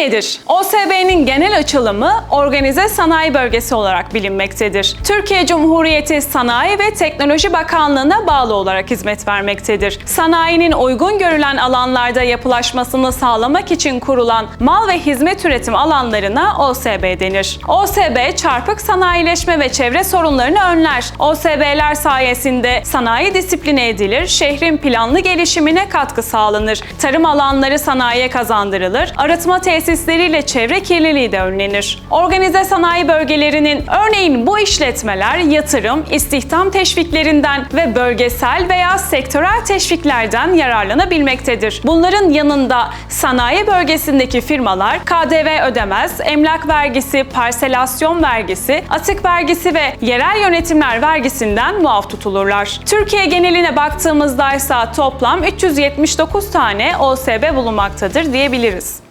nedir? OSB'nin genel açılımı Organize Sanayi Bölgesi olarak bilinmektedir. Türkiye Cumhuriyeti Sanayi ve Teknoloji Bakanlığı'na bağlı olarak hizmet vermektedir. Sanayinin uygun görülen alanlarda yapılaşmasını sağlamak için kurulan mal ve hizmet üretim alanlarına OSB denir. OSB çarpık sanayileşme ve çevre sorunlarını önler. OSB'ler sayesinde sanayi disipline edilir, şehrin planlı gelişimine katkı sağlanır. Tarım alanları sanayiye kazandırılır, arıtma tesisleriyle çevre kirliliği de önlenir. Organize sanayi bölgelerinin örneğin bu işletmeler yatırım, istihdam teşviklerinden ve bölgesel veya sektörel teşviklerden yararlanabilmektedir. Bunların yanında sanayi bölgesindeki firmalar KDV ödemez, emlak vergisi, parselasyon vergisi, atık vergisi ve yerel yönetimler vergisinden muaf tutulurlar. Türkiye geneline baktığımızda ise toplam 379 tane OSB bulunmaktadır diyebiliriz.